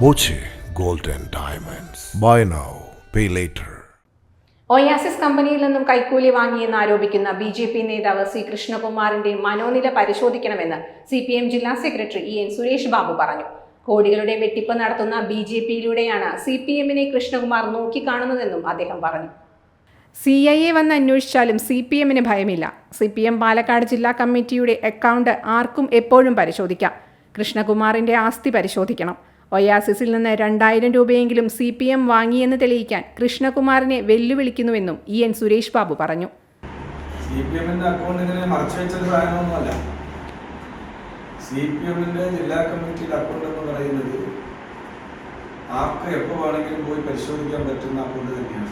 Boche Golden Diamonds. Buy now, pay later. Oasis കമ്പനിയിൽ നിന്നും കൈക്കൂലി വാങ്ങിയെന്ന് ആരോപിക്കുന്ന ബി ജെ പി നേതാവ് സി കൃഷ്ണകുമാറിന്റെ മനോനില പരിശോധിക്കണമെന്ന് സി പി എം ജില്ലാ secretary E N Suresh Babu പറഞ്ഞു. കോടികളുടെ വെട്ടിപ്പ് നടത്തുന്ന ബി ജെ പിയിലൂടെയാണ് സി പി എമ്മിനെ കൃഷ്ണകുമാർ നോക്കിക്കാണുന്നതെന്നും അദ്ദേഹം പറഞ്ഞു. സി ഐ എ വന്ന് അന്വേഷിച്ചാലും സി പി എമ്മിന് ഭയമില്ല. സി പി എം പാലക്കാട് ജില്ലാ കമ്മിറ്റിയുടെ അക്കൗണ്ട് ആർക്കും എപ്പോഴും പരിശോധിക്കാം. കൃഷ്ണകുമാറിന്റെ ആസ്തി പരിശോധിക്കണം. ഒയാസിസിൽ നിന്ന് രണ്ടായിരം രൂപയെങ്കിലും സി പി എം വാങ്ങിയെന്ന് തെളിയിക്കാൻ കൃഷ്ണകുമാറിനെ വെല്ലുവിളിക്കുന്നുവെന്നും ഇ എൻ സുരേഷ് ബാബു പറഞ്ഞു. സി പി എമ്മിന്റെ അക്കൗണ്ട് ഇങ്ങനെ ജില്ലാ കമ്മിറ്റിയുടെ അക്കൗണ്ട് എന്ന് പറയുന്നത് ആർക്ക് എപ്പോൾ വേണമെങ്കിലും പോയി പരിശോധിക്കാൻ പറ്റുന്ന അക്കൗണ്ട് തന്നെയാണ്.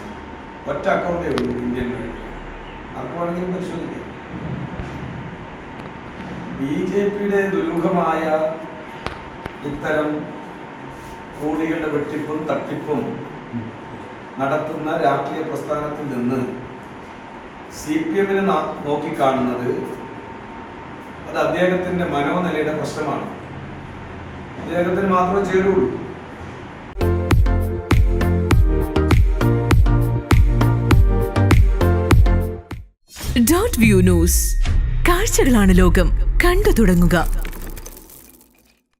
ഒറ്റ അക്കൗണ്ടേ ഉള്ളൂ ഇന്ത്യൻ ആർക്ക് വേണമെങ്കിലും പരിശോധിക്കാം. ബി ജെ പിയുടെ ദുരൂഹമായ ഇത്തരം കോടികളുടെ വെട്ടിപ്പും തട്ടിപ്പും നടത്തുന്ന രാഷ്ട്രീയ പ്രസ്ഥാനത്തിൽ നിന്ന് സി പി എമ്മിനെ നോക്കിക്കാണുന്നത് അത് അദ്ദേഹത്തിന്റെ മനോനിലയുടെ പ്രശ്നമാണ്. അദ്ദേഹത്തിന് മാത്രമേ ചേരുള്ളൂ. ഡോട്ട് വ്യൂ ന്യൂസ് കാഴ്ചകളാണ് ലോകം. കണ്ടു തുടങ്ങുക.